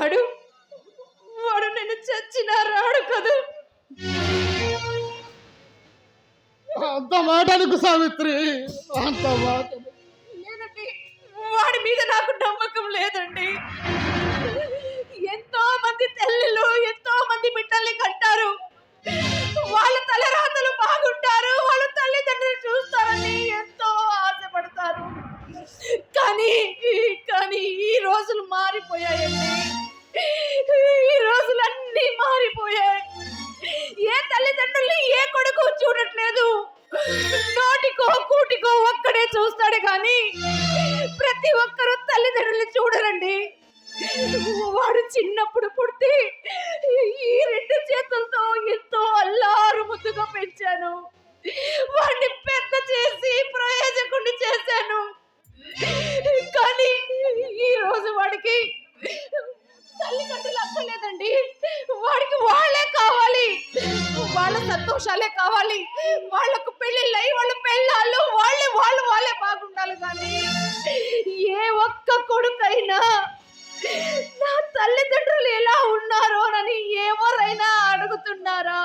వాడు వాడు నేను చచ్చిన రాడు కదా. అంత మాటలకు సావిత్రి అంత మాట వాడి మీద నాకు నమ్మకం లేదండి. ఎంతో మంది తల్లిలు ఎంతో మంది బిడ్డల్ని కట్టారు. వాళ్ళ తల తల్లిదండ్రులు చూడరండి. వాడు చిన్నప్పుడు పుడితే ఈ రెండు చేతులతో ఎంతో అల్లారు ముద్దుగా పెంచాను. వాడిని పెద్ద చేసి ప్రయోజకుడిని చేశాను. కానీ ఈ రోజు వాడికి తల్లిదండ్రులు అక్కర్లేదండి. వాడికి వాళ్ళే కావాలి. వాళ్ళ సంతోషాలే కావాలి. వాళ్ళకు పెళ్ళిళ్ళై వాళ్ళ పెళ్ళాళ్ళు వాళ్ళే వాళ్ళు వాళ్ళే బాగుండాలి కానీ ఏ ఒక్క కొడుకైనా నా తల్లిదండ్రులు ఎలా ఉన్నారో అని ఎవరైనా అడుగుతున్నారా?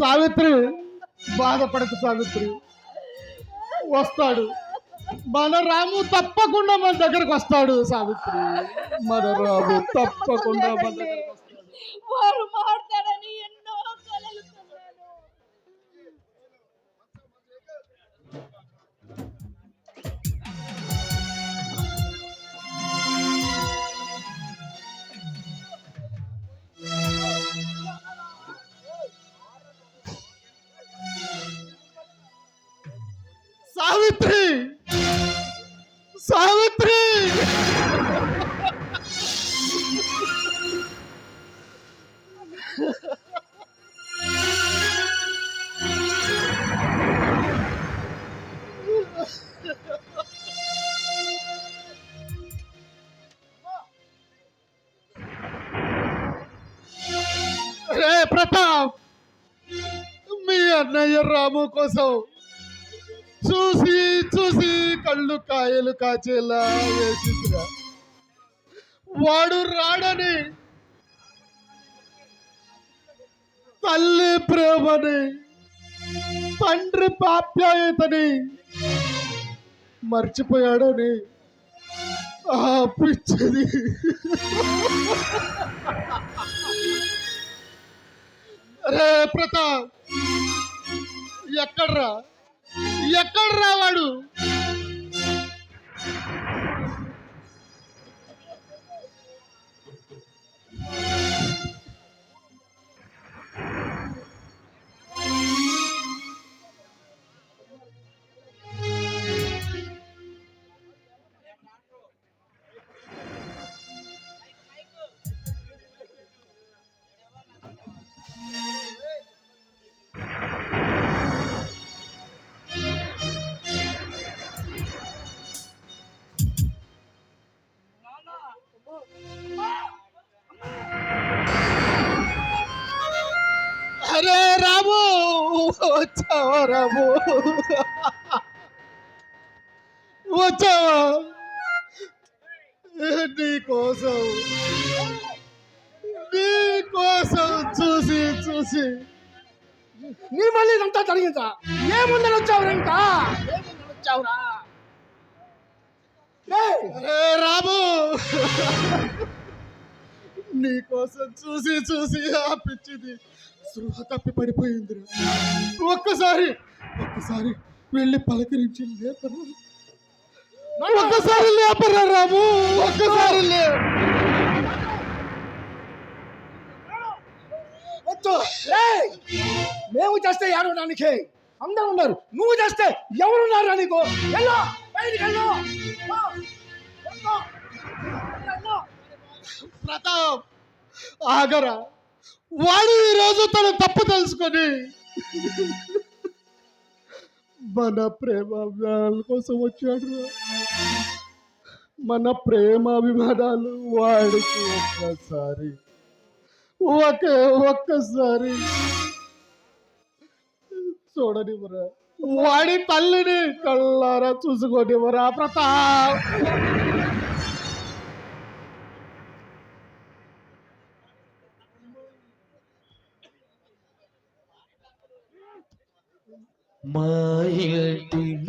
సావిత్రి బాధపడకు సావిత్రి. వస్తాడు. మన రాము తప్పకుండా మన దగ్గరకు వస్తాడు సావిత్రి. మన రాము తప్పకుండా మన దగ్గరకు వస్తాడు. వారు సావిత్రి సావిత్రి రే ప్రతాప్ మీ అన్నయ్య రాము కోసం చూసి చూసి కళ్ళు కాయలు కాచేలా వేసిందిరా. వాడు రాడని తల్లి ప్రేమని తండ్రి పాప్యాయతని మర్చిపోయాడని ఆ పిచ్చిది రే ప్రతాప్ ఎక్కడ్రా? ఎక్కడ రావాడు వచ్చావా? రాము వచ్చావా నీ కోసం? నీ కోసం చూసి చూసి. నీ మళ్ళీ ఇదంతా జరిగిందా? ఏముందని వచ్చావురా ఇంకా ఏముందని వచ్చావురా? రాము! నీ కోసం చూసి చూసి ఆ పిచ్చిది సృహ తప్పి పడిపోయిందిరా. ఒక్కసారి ఒక్కసారి వెళ్ళి పలకరించి లేపరా. ఒక్కసారి లేపరా రాము ఒక్కసారి లే. మేము చేస్తే ఏడవడానికి అందరూ ఉన్నారు. నువ్వు చేస్తే ఎవరున్నారు నీకు? వెళ్ళో బయటికి వెళ్ళో. ప్రతాప్ ఆగరా? వాడు ఈరోజు తన తప్పు తెలుసుకొని మన ప్రేమ అభిమానాల కోసం వచ్చాడు మన ప్రేమ అభిమానాలు వాడికి ఒక్కసారి ఒకే ఒక్కసారి చూడనివ్వరా? వాడి తల్లిని కళ్ళారా చూసుకోనివ్వరా ప్రతాప్? മയിൽത്തിലോന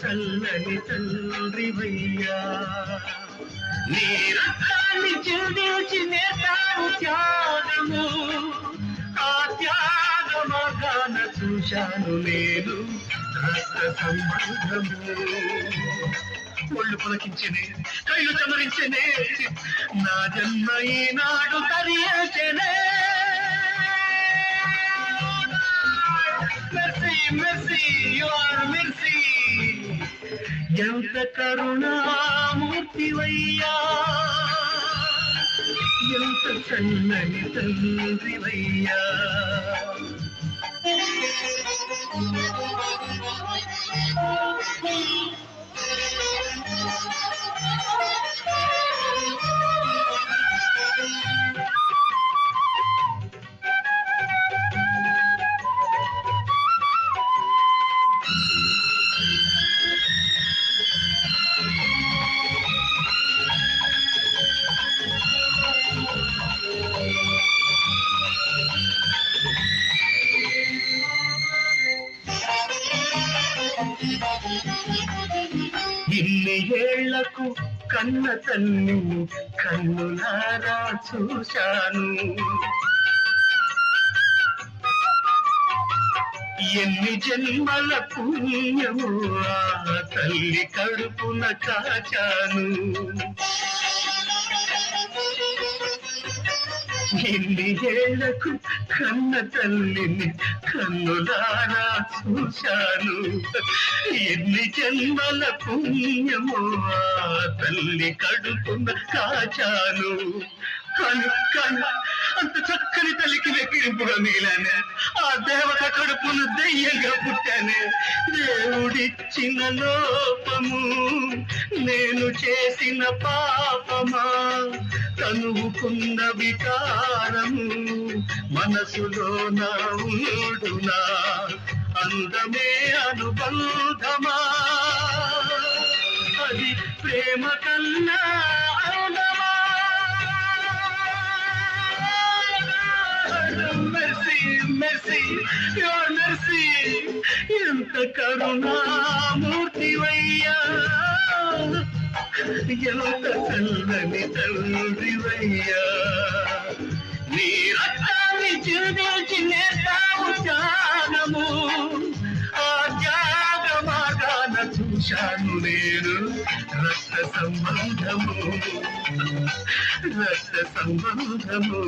చల్లని తండ్రివయ్యా నీ రక్తాన్ని చిందించి నేతావు త్యాగము. ఆ త్యాగ మార్గాన చూశాను నేను రక్త సంబంధము. ఒళ్ళు పులకించనే కళ్ళు చమరించనే నా జన్మ ఈనాడు తరియేచనే mercy mercy you are mercy ఎంత కరుణామూర్తివయ్యా ఎంత చల్లని తండ్రివయ్యా ఇన్ని ఏళ్ళకు కన్న తల్లి కన్నులారా చూశాను. ఎన్ని జన్మల పుణ్యము తల్లి కడుపున కాచాను ఎన్ని ఏళ్ళకు కన్న తల్లిని కన్నులారా చూశాను. ఎన్ని జన్మల పుణ్యమో తల్లి కడుపున కాచాను. కను కను అంత చక్కని తల్లికి వెక్కిరింపుగా మిగిలానే ఆ దేవత కడుపును దయ్యంగా పుట్టానే దేవుడిచ్చిన లోపము నేను చేసిన పాపమా? తనువుకున్న వికారము మనసులో నా ఉండునా? అందమే అనుబంధమా? అది ప్రేమ కన్నా మెర్సీ యువర్ మెర్సీ ఎంత కరుణామూర్తివయ్యా? ఎంత చల్లని తండ్రివయ్యా నీ రక్తాన్ని చిందించి నేర్తావు త్యాగము. ఆ త్యాగ మార్గాన చూశాను నేను రక్త సంబంధము. రక్త సంబంధము.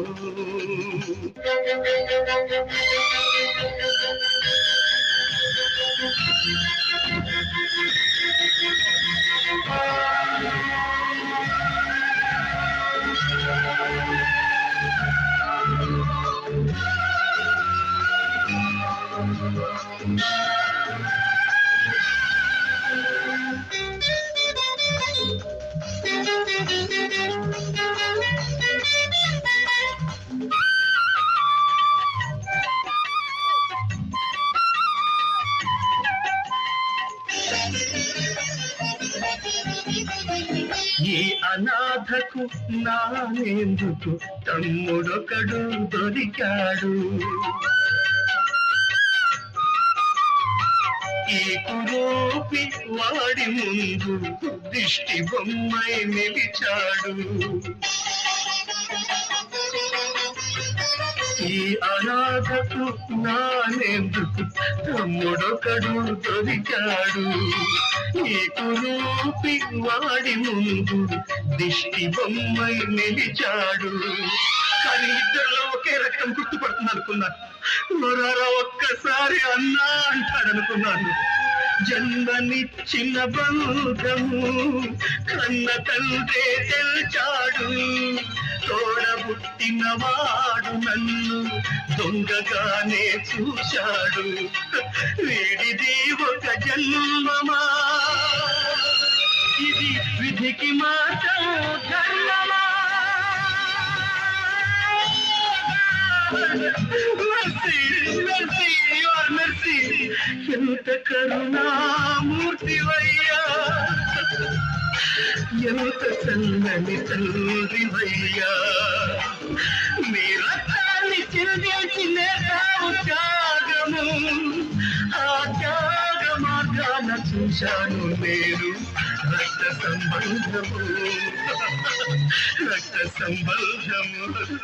అనాథకు నానేందుకు తమ్ముడొకడు దొరికాడు. ఈ కురూపి వాడి ముందు దిష్టి బొమ్మై నిలిచాడు. ఈ అనాథకు నానెందుకు తమ్ముడొకడు దొరికాడు. ఈ కురూపి వాడి ముందు దిష్టి బొమ్మై నిలిచాడు. కానీ ఇద్దరిలో ఒకే రక్తం గుర్తుపడుతుంది అనుకున్నాను. నొరారా ఒక్కసారి అన్నా అంటాడనుకున్నాను. జన్మనిచ్చిన బంధము కన్న తండ్రే తెలిచాడు తోడబుట్టిన వాడు నన్ను దొంగగానే చూశాడు. వీడిది ఒక జన్మమా? ఇది విధికి మాత్రం ధర్మమా? మెర్సీ మెర్సీ యువర్ ఎంత కరుణామూర్తివయ్యా? ఎంత చల్లని తండ్రివయ్యా మీ రక్తాన్ని చిందించి నేర్పావు త్యాగము. ఆ త్యాగ మార్గాన చూశాను నేను. రక్త సంబంధము. రక్త సంబంధము.